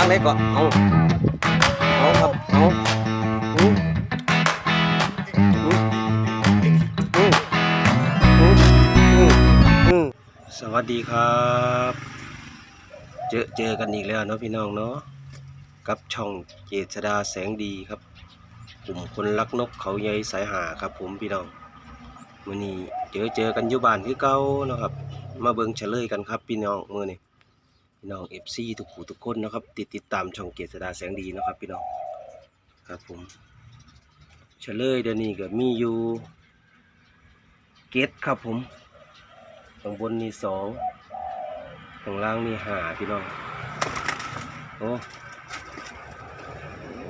างไหนก็เอาเอาครับเอาอืมอืมอืมอืมอืมสวัสดีครับ เจอเจอกันอีกแล้วเนาะพี่น้องเนาะกับช่องเจษดาแสงดีครับกลุ่มคนรักนกเขาใหญ่สายหาครับ ผมพี่น้องมื้อนี้เจอเจอกันอยู่บ้านคือเก่านะครับ มาเบิ่งเฉลยกันครับ พี่น้องมื้อนี้ พี่น้อง FC ทุกผู้ทุกคนนะครับ ติดติดตามช่องเจษดาแสงดีนะครับ พี่น้องครับผมเฉลยเดี๋ยวนี้ก็มีอยู่เกตครับผมข้างบนนี่สองข้างล่างนี่หาพี่น้องโอ้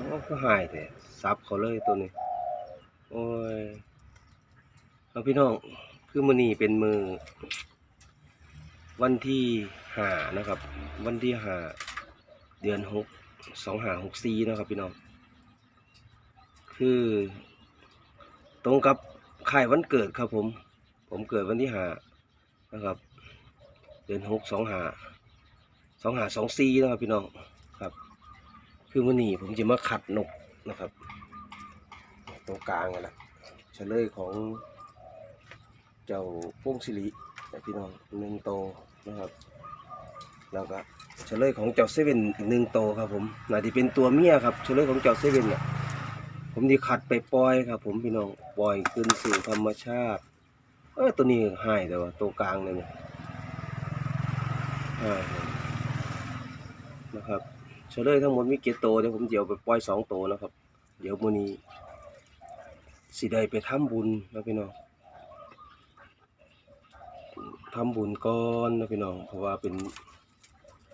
โอ้ก็หายแต่ซับเขาเลยตัวนี้ โอ้ยเอาพี่น้องคือมือนี้เป็นมือ วันที่หานะครับ วันที่หาเดือนหกสองหาหกสี่นะครับพี่น้อง คือตรงกับข่ายวันเกิดครับผม ผมเกิดวันที่หานะครับ เดือนหกสองหาสองหาสองสี่นะครับพี่น้องครับ คือวันนี้ผมจะมาขัดนกนะครับตรงกลางนะเฉลยของเจ้าพงศิริ นะพี่น้องหนึ่งโตนะครับ แล้วก็เฉลยของเจ้าเซเว่นอีกหนึ่งโตครับผมน่าจะเป็นตัวเมียครับเฉลยของเจ้าเซเว่นเนี่ยผมที่ขัดไปปล่อยครับ ผมพี่น้องปล่อยคืนสู่ธรรมชาติ เออตัวนี้หายแต่ว่าตัวกลางเนี่ยหายนะครับเฉลยทั้งหมดมีเกตโตเดี๋ยวผมเดี๋ยวไปปล่อยสองโตนะครับ เดี๋ยวมื้อนี้สิได้ไปทำบุญนะพี่น้อง ทำบุญก่อนนะพี่น้องเพราะว่าเป็น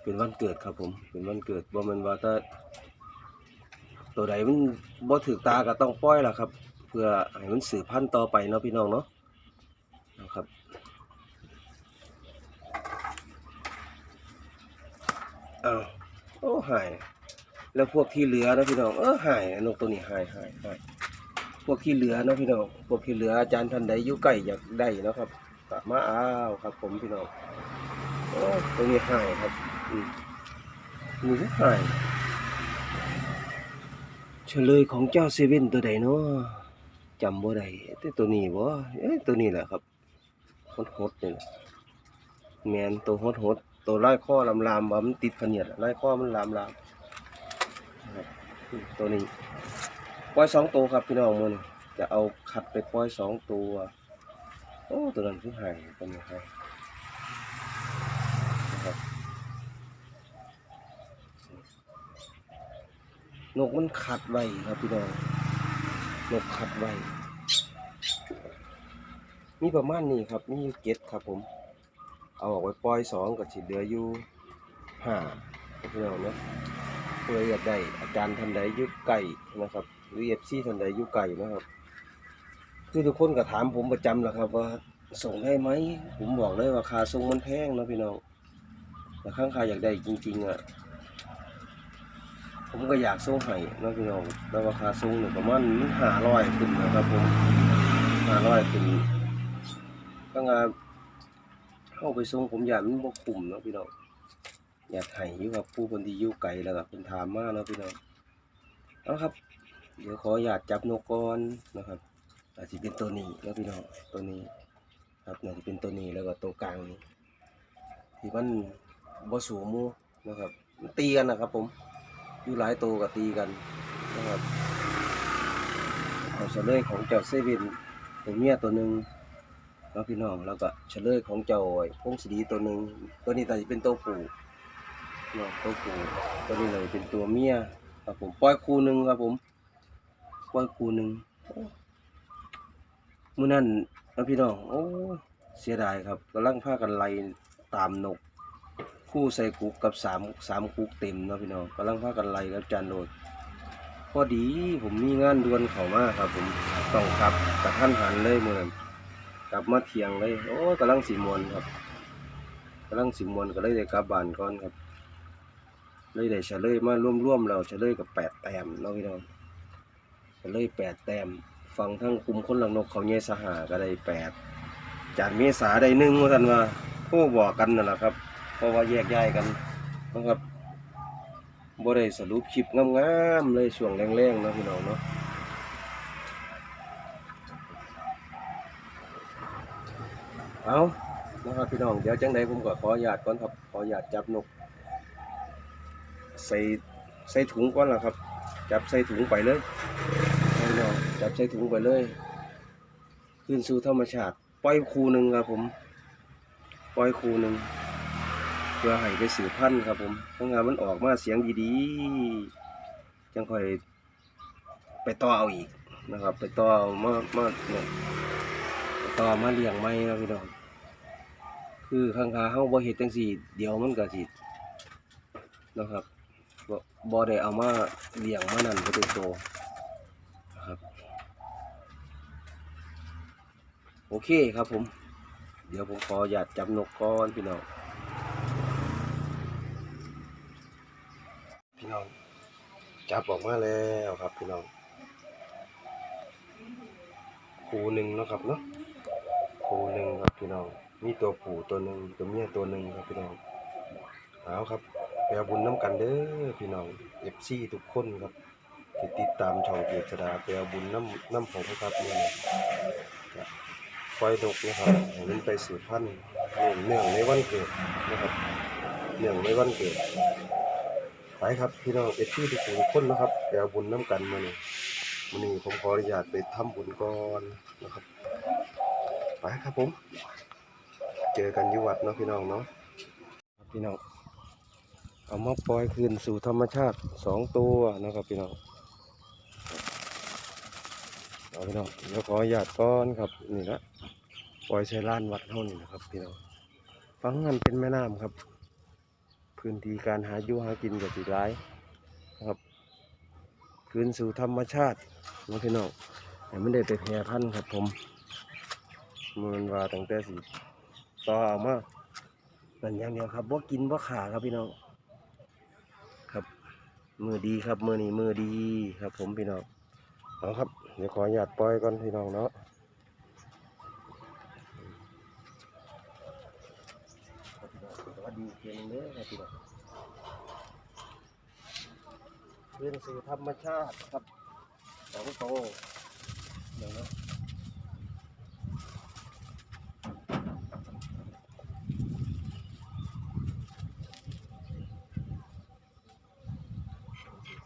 เป็นวันเกิดครับผม เป็นวันเกิดว่ามันว่าถ้าตัวใดมันบ่ถือตาก็ต้องปล่อยล่ะครับ เพื่อให้มันสืบพันธุ์ต่อไปเนาะพี่น้องเนาะนะครับอ้าวโอ้หายแล้วพวกที่เหลือนะพี่น้องเออหายนกตัวนี้หายหายหายพวกที่เหลือนะพี่น้องพวกที่เหลืออาจารย์ท่านใดอยู่ใกล้อยากได้เนาะครับ กลับมาอ้าวครับ ผมพี่น้องโอ้ตรงนี้หายครับอืมมือหายเฉลยของเจ้าเซเว่นตัวใดเนาะจำบ่ได้แต่ตัวนี้บ่เอ้ยตัวนี้แหละครับฮดฮดๆนี่แหละแมนตัวฮดฮดตัวไล่ข้อลำลามว่ามันติดพะเนียดไล่ข้อมันลามลามตัวนี้ปล่อยสองตัวครับพี่น้องมือนี่จะเอาขัดไปปล่อยสองตัว โอ้ตัวนั้นคือหายตัวนี้หายนะครับนกมันขัดไว้ครับพี่น้องนกขัดไว้มีประมาณนี้ครับมีอยู่เจ็ดครับผม เอาออกไปปล่อยสองกับสิเหลืออยู่ห้าครับพี่น้องเนาะเพื่ออยากได้อาจารย์ทันใดยุคไก่นะครับหรือเอฟซีทันใดยุคไก่นะครับ คือทุกคนก็ถามผมประจำแหละครับ ว่าส่งได้ไหม ผมบอกเลยว่าคาส่งมันแพงนะพี่น้องแต่ข้างครอยากได้จริง ๆอะผมก็อยากส่งให้นะพี่น้องแต่ว่าคาส่งเนี่ยประมาณห้าร้อยขึ้นนะครับผมห้าร้อยขึ้นก็งานเข้าไปส่งผมอยากมันบ่คุ้มนะพี่น้องอยากให้อยู่กับผู้คนที่อยู่ไกลแล้วก็เป็นถามมาเนาะพี่น้องเอาครับ เดี๋ยวขออยากจับนกก่อนนะครับ อาจจะเป็นตัวนี้แล้วพี่น้องตัวนี้ ครับน่าจะเป็นตัวนี้แล้วก็ตัวกลางนี้ที่มันบ่สูงหมูนะครับตีกันนะครับผมอยู่หลายตัวก็ตีกันนะครับเอาเฉลยของเจ้าเซเว่นตัวเมียตัวหนึ่งแล้วพี่น้องแล้วก็เฉลยของเจ้าไอ้พงศรีตัวหนึ่งตัวนี้แต่จะเป็นตัวผู้เนาะตัวผู้ตัวนี้เลยเป็นตัวเมียครับผมปล่อยคู่หนึ่งครับผมปล่อยคู่หนึ่ง มื่อนั้นนะพี่น้องโอ้เสียดายครับกำลังพากันไล่ตามนก คู่ใส่กุกกับสามสามกุกเต็มนะพี่น้องกำลังพากันไล่กับจานโดดพอดีผมมีงานด่วนเข้ามาครับ ผมต้องกลับกระท่านหันเลยมื่อนั้นกลับมาเที่ยงเลยโอ้ยกำลังสีมวนครับกำลังสีมวนก็เลยได้กลับบ้านก่อนครับเลยได้เฉลยมาร่วมๆเราเฉลยกับแปดแต้มเนาะพี่น้องเฉลยแปดแต้ม ฟังทั้งกลุ่มคนหลังนกเขาเยสหาก็ได้แปดจากเมษาได้หนึ่งว่าท่านว่าโทรบอกกันนั่นแหละครับ เพราะว่าแยกย้ายกันนะครับบ่ได้สรุปคลิปงามๆเลยช่วงแรงๆนะพี่น้องเนาะเอานะครับพี่น้อง เดี๋ยวจังใดผมก็ขออนุญาตก่อนครับขออนุญาตจับนก ใส่ใส่ถุงก่อนล่ะครับ จับใส่ถุงไปเลย น้องจับใส่ถุงไปเลยขึ้นสู่ธรรมชาติปล่อยคูหนึ่งครับผม ปล่อยคูหนึ่งเพื่อให้ไปสืบพันธุ์ครับผมถ้างานมันออกมาเสียงดีๆจังค่อยไปต่อเอาอีกนะครับ ไปต่อเอามามาเนี่ยไปต่อมาเลี้ยงไม่นะพี่น้องคือข้างคาเฮาบ่เฮ็ดจังซี่ เดี๋ยวมันก็สินะครับบ่บ่ได้เอามาเลี้ยงมานั่นบ่ได้โตนะครับ โอเคครับผม เดี๋ยวผมขออนุญาตจับนกก่อนพี่น้อง พี่น้อง จับออกมาแล้วครับพี่น้องคูหนึ่งนะครับเนาะคูหนึ่งครับพี่น้อง มีตัวผู้ตัวหนึ่งตัวเมียตัวหนึ่งครับพี่น้องเอาครับแปลบุญน้ำกันเด้อพี่น้องเอฟซีทุกคนครับติดตามช่องเกียรติดาแปลบุญน้ำน้ำผมครับเนี่ยนะจะ ปล่อยนกนะครับให้มันไปสืบพันธุ์เนื่องในวันเกิดนะครับเนื่องในวันเกิดไปครับพี่น้องเอฟซีทุกทุกคนนะครับไปเอาบุญน้ำกันมาเนี่ยวันนี้ผมขออนุญาตไปทำบุญก่อนนะครับไปครับผม เจอกันอยู่วัดเนาะพี่น้องเนาะพี่น้องเอามาปล่อยคืนสู่ธรรมชาติสองตัวนะครับพี่น้องเอาพี่น้องเดี๋ยวขออนุญาตก่อนครับนี่ละ ปล่อยใช้ล้านวัดเท่านี้นะครับพี่น้องฟังนั้นเป็นแม่น้ำครับ พื้นที่การหาอยู่หากินกับสิร้ายนะครับ คืนสู่ธรรมชาติน้องพี่น้องแต่ไม่ได้ไปแพร่พันธุ์ครับผมมันว่าตั้งแต่สิต่อเอามานั่นอย่างเดียวครับบ่ากินบ่าขาครับพี่น้องครับ มือดีครับมือนี้มือดีครับ ผมพี่น้องเอาครับเดี๋ยวขออนุญาตปล่อยก่อนพี่น้องเนาะ สวัสดีเพียงเด้อครับพี่น้องคืนสู่ธรรมชาติครับสองโตเดี๋ยวนะ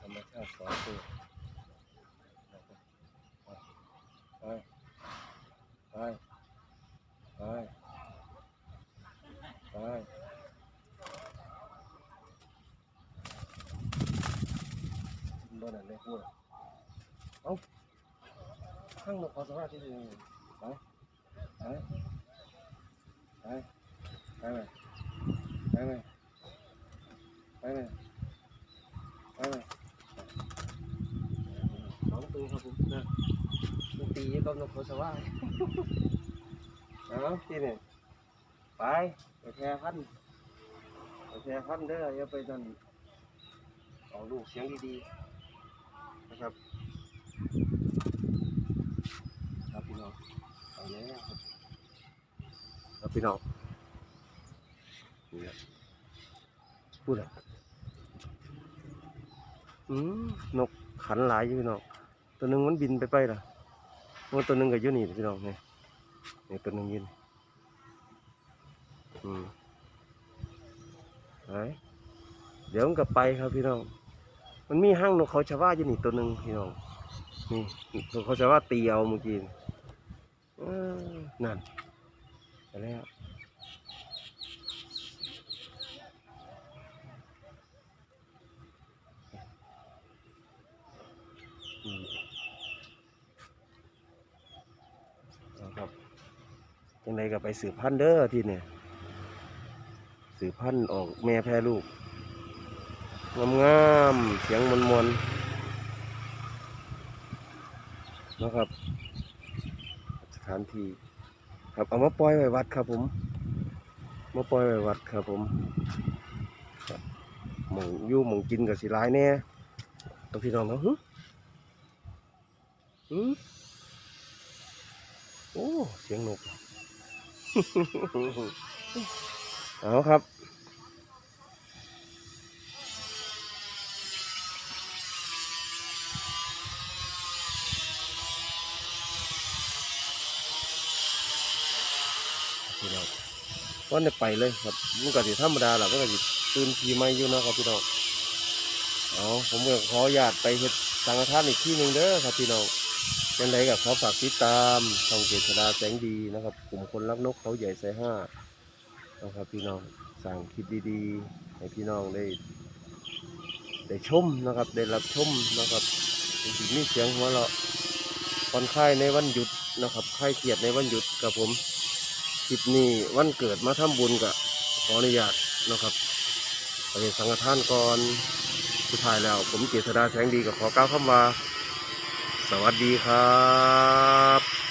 ธรรมชาติสองตัวไปไปไปไป บ่นั่นเลยพูดเอ้า ข้างนกขอสวัสดีไปไปไปไปไหมไปไหมไปไหมไปไหมสองตัวครับผมนะนกตีกับนกขอสวัสดีเอาที่นี่ไปไปแพร่พันไปแพร่พันเด้ออย่าไปนั่นเอาลูกเสียงดีๆ นะครับครับพี่น้องเอาแล้ว ครับครับพี่น้องนี่ครับพูดอะอืมนกขันหลายอยู่พี่น้องตัวหนึ่งมันบินไปไปล่ะมันตัวหนึ่งก็อยู่นี่พี่น้องนี่นี่ตัวหนึ่งยืนอืมไปเดี๋ยวมันก็ไปครับพี่น้อง มันมีห้างนกเขาชาวาอยู่นี่ตัวหนึ่งพี่น้องนี่นกเขาชาวาตีเอาเมื่อกี้ นั่นไปแล้วอืมเอาครับยังไงก็ไปสืบพันธุ์เด้อที่เนี่ยสืบพันธุ์ออกแม่แพร่ลูกงามงามๆเสียงมวลมวลๆนะครับ ถานที่ครับเอามาปล่อยไว้วัดครับผมมาปล่อยไว้วัดครับผมหมองยู่หมองกินกับสิหลายแน่ตัวพี่น้องเนาะหึฮึโอ้ เสียงนก เอาครับ วันไปเลยครับมันก็สิธรรมดาแหละมันก็สิตื่นทีไม่อยู่นะครับพี่น้องเอาผมก็ขอญาตไปเฮ็ดสังฆทานอีกที่หนึ่งเด้อครับพี่น้องยังไงกับขาฝากติดตามช่องเกษดาแสงดีนะครับกลุ่มคนรักนกเขาใหญ่ไซห้านะครับพี่น้องสั่งคลิปดีๆ ให้พี่น้องได้ได้ชมนะครับ ได้รับชมนะครับสิมีเสียงหัวเราะผ่อนคลายในวันหยุดนะครับคลายเครียดในวันหยุดกับผม คลิปนี้วันเกิดมาทำบุญกับขออนุญาตนะครับไปเฮ็ดสังฆทานก่อนสุดท้ายแล้ว ผมเจษดาแสงดีกับขอก้าวเข้ามา สวัสดีครับ